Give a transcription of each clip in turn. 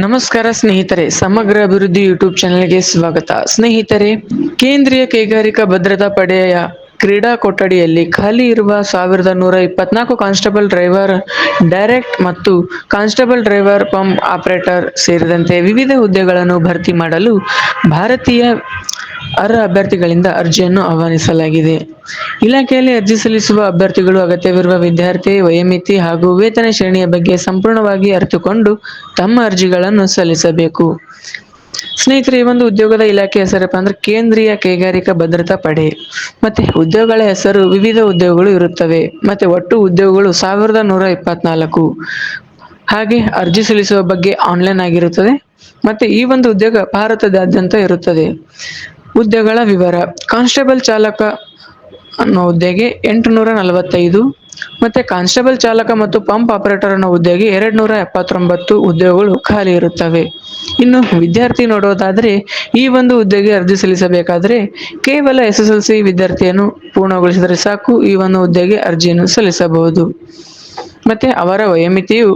ನಮಸ್ಕಾರ ಸ್ನೇಹಿತರೆ, ಸಮಗ್ರ ಅಭಿವೃದ್ಧಿ ಯೂಟ್ಯೂಬ್ ಚಾನೆಲ್ಗೆ ಸ್ವಾಗತ. ಸ್ನೇಹಿತರೆ, ಕೇಂದ್ರೀಯ ಕೈಗಾರಿಕಾ ಭದ್ರತಾ ಪಡೆಯ ಕ್ರೀಡಾ ಕೊಠಡಿಯಲ್ಲಿ ಖಾಲಿ ಇರುವ ಸಾವಿರದ ನೂರ ಇಪ್ಪತ್ನಾಲ್ಕು ಕಾನ್ಸ್ಟೇಬಲ್ ಡ್ರೈವರ್, ಡೈರೆಕ್ಟ್ ಮತ್ತು ಕಾನ್ಸ್ಟೇಬಲ್ ಡ್ರೈವರ್ ಪಂಪ್ ಆಪರೇಟರ್ ಸೇರಿದಂತೆ ವಿವಿಧ ಹುದ್ದೆಗಳನ್ನು ಭರ್ತಿ ಮಾಡಲು ಭಾರತೀಯ ಅರ್ಹ ಅಭ್ಯರ್ಥಿಗಳಿಂದ ಅರ್ಜಿಯನ್ನು ಆಹ್ವಾನಿಸಲಾಗಿದೆ. ಇಲಾಖೆಯಲ್ಲಿ ಅರ್ಜಿ ಸಲ್ಲಿಸುವ ಅಭ್ಯರ್ಥಿಗಳು ಅಗತ್ಯವಿರುವ ವಿದ್ಯಾರ್ಥಿ, ವಯೋಮಿತಿ ಹಾಗೂ ವೇತನ ಶ್ರೇಣಿಯ ಬಗ್ಗೆ ಸಂಪೂರ್ಣವಾಗಿ ಅರಿತುಕೊಂಡು ತಮ್ಮ ಅರ್ಜಿಗಳನ್ನು ಸಲ್ಲಿಸಬೇಕು. ಸ್ನೇಹಿತರೆ, ಈ ಒಂದು ಉದ್ಯೋಗದ ಇಲಾಖೆ ಹೆಸರಪ್ಪ ಅಂದ್ರೆ ಕೇಂದ್ರೀಯ ಕೈಗಾರಿಕಾ ಭದ್ರತಾ ಪಡೆ. ಮತ್ತೆ ಉದ್ಯೋಗಗಳ ಹೆಸರು ವಿವಿಧ ಉದ್ಯೋಗಗಳು ಇರುತ್ತವೆ. ಮತ್ತೆ ಒಟ್ಟು ಉದ್ಯೋಗಗಳು ಸಾವಿರದ ನೂರ ಇಪ್ಪತ್ನಾಲ್ಕು. ಹಾಗೆ ಅರ್ಜಿ ಸಲ್ಲಿಸುವ ಬಗ್ಗೆ ಆನ್ಲೈನ್ ಆಗಿರುತ್ತದೆ. ಮತ್ತೆ ಈ ಒಂದು ಉದ್ಯೋಗ ಭಾರತದಾದ್ಯಂತ ಇರುತ್ತದೆ. ಹುದ್ದೆಗಳ ವಿವರ. ಕಾನ್ಸ್ಟೇಬಲ್ ಚಾಲಕ ಅನ್ನೋ ಹುದ್ದೆಗೆ ಎಂಟುನೂರ ನಲವತ್ತೈದು ಮತ್ತೆ ಕಾನ್ಸ್ಟೇಬಲ್ ಚಾಲಕ ಮತ್ತು ಪಂಪ್ ಆಪರೇಟರ್ ಅನ್ನೋ ಹುದ್ದೆಗೆ ಎರಡ್ ನೂರ ಎಪ್ಪತ್ತೊಂಬತ್ತು ಹುದ್ದೆಗಳು ಖಾಲಿ ಇರುತ್ತವೆ. ಇನ್ನು ವಿದ್ಯಾರ್ಥಿ ನೋಡೋದಾದ್ರೆ ಈ ಒಂದು ಹುದ್ದೆಗೆ ಅರ್ಜಿ ಸಲ್ಲಿಸಬೇಕಾದ್ರೆ ಕೇವಲ ಎಸ್ ಎಸ್ ಎಲ್ ಸಿ ವಿದ್ಯಾರ್ಥಿಯನ್ನು ಪೂರ್ಣಗೊಳಿಸಿದರೆ ಸಾಕು, ಈ ಒಂದು ಹುದ್ದೆಗೆ ಅರ್ಜಿಯನ್ನು ಸಲ್ಲಿಸಬಹುದು. ಮತ್ತೆ ಅವರ ವಯೋಮಿತಿಯು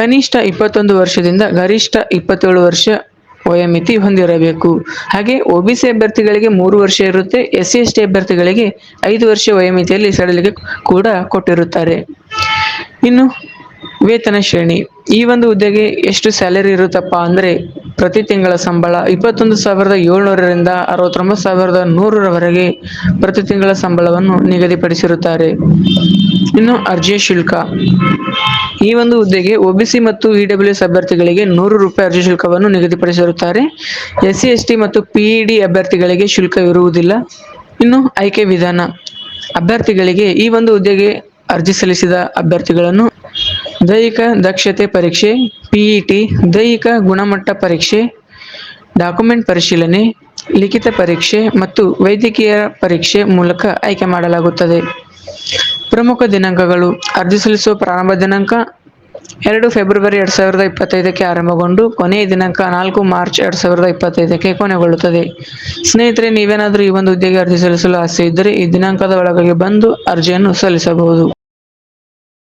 ಕನಿಷ್ಠ ಇಪ್ಪತ್ತೊಂದು ವರ್ಷದಿಂದ ಗರಿಷ್ಠ ಇಪ್ಪತ್ತೇಳು ವರ್ಷ ವಯೋಮಿತಿ ಹೊಂದಿರಬೇಕು. ಹಾಗೆ ಒಬಿಸಿ ಅಭ್ಯರ್ಥಿಗಳಿಗೆ ಮೂರು ವರ್ಷ ಇರುತ್ತೆ, ಎಸ್ ಸಿ ಎಸ್ ಟಿ ಅಭ್ಯರ್ಥಿಗಳಿಗೆ ಐದು ವರ್ಷ ವಯೋಮಿತಿಯಲ್ಲಿ ಸಡಲಿಕೆ ಕೂಡ ಕೊಟ್ಟಿರುತ್ತಾರೆ. ಇನ್ನು ವೇತನ ಶ್ರೇಣಿ. ಈ ಒಂದು ಹುದ್ದೆಗೆ ಎಷ್ಟು ಸ್ಯಾಲರಿ ಇರುತ್ತಪ್ಪ ಅಂದ್ರೆ ಪ್ರತಿ ತಿಂಗಳ ಸಂಬಳ ಇಪ್ಪತ್ತೊಂದು ಸಾವಿರದ ಏಳ್ನೂರರಿಂದ ಅರವತ್ತೊಂಬತ್ತು ಸಾವಿರದ ನೂರರವರೆಗೆ ಪ್ರತಿ ತಿಂಗಳ ಸಂಬಳವನ್ನು ನಿಗದಿಪಡಿಸಿರುತ್ತಾರೆ. ಇನ್ನು ಅರ್ಜಿ ಶುಲ್ಕ. ಈ ಒಂದು ಹುದ್ದೆಗೆ ಒಬಿಸಿ ಮತ್ತು ಇಡಬ್ಲ್ಯೂಎಸ್ ಅಭ್ಯರ್ಥಿಗಳಿಗೆ ನೂರು ರೂಪಾಯಿ ಅರ್ಜಿ ಶುಲ್ಕವನ್ನು ನಿಗದಿಪಡಿಸಿರುತ್ತಾರೆ. ಎಸ್ ಸಿ ಎಸ್ ಟಿ ಮತ್ತು ಪಿಇಡಿ ಅಭ್ಯರ್ಥಿಗಳಿಗೆ ಶುಲ್ಕ ಇರುವುದಿಲ್ಲ. ಇನ್ನು ಆಯ್ಕೆ ವಿಧಾನ. ಅಭ್ಯರ್ಥಿಗಳಿಗೆ ಈ ಒಂದು ಹುದ್ದೆಗೆ ಅರ್ಜಿ ಸಲ್ಲಿಸಿದ ಅಭ್ಯರ್ಥಿಗಳನ್ನು ದೈಹಿಕ ದಕ್ಷತೆ ಪರೀಕ್ಷೆ ಪಿಇಟಿ ದೈಹಿಕ ಗುಣಮಟ್ಟ ಪರೀಕ್ಷೆ ಡಾಕ್ಯುಮೆಂಟ್ ಪರಿಶೀಲನೆ, ಲಿಖಿತ ಪರೀಕ್ಷೆ ಮತ್ತು ವೈದ್ಯಕೀಯ ಪರೀಕ್ಷೆ ಮೂಲಕ ಆಯ್ಕೆ ಮಾಡಲಾಗುತ್ತದೆ. ಪ್ರಮುಖ ದಿನಾಂಕಗಳು, ಅರ್ಜಿ ಸಲ್ಲಿಸುವ ಪ್ರಾರಂಭ ದಿನಾಂಕ, ಎರಡು ಫೆಬ್ರವರಿ ಎರಡು ಸಾವಿರದ ಇಪ್ಪತ್ತೈದಕ್ಕೆ ಆರಂಭಗೊಂಡು ಕೊನೆಯ ದಿನಾಂಕ ನಾಲ್ಕು ಮಾರ್ಚ್ ಎರಡು ಸಾವಿರದ ಇಪ್ಪತ್ತೈದಕ್ಕೆ ಕೊನೆಗೊಳ್ಳುತ್ತದೆ. ಸ್ನೇಹಿತರೆ, ನೀವೇನಾದರೂ ಈ ಒಂದು ಹುದ್ದೆಗೆ ಅರ್ಜಿ ಸಲ್ಲಿಸಲು ಆಸೆ ಇದ್ದರೆ ಈ ದಿನಾಂಕದ ಒಳಗಾಗಿ ಬಂದು ಅರ್ಜಿಯನ್ನು ಸಲ್ಲಿಸಬಹುದು.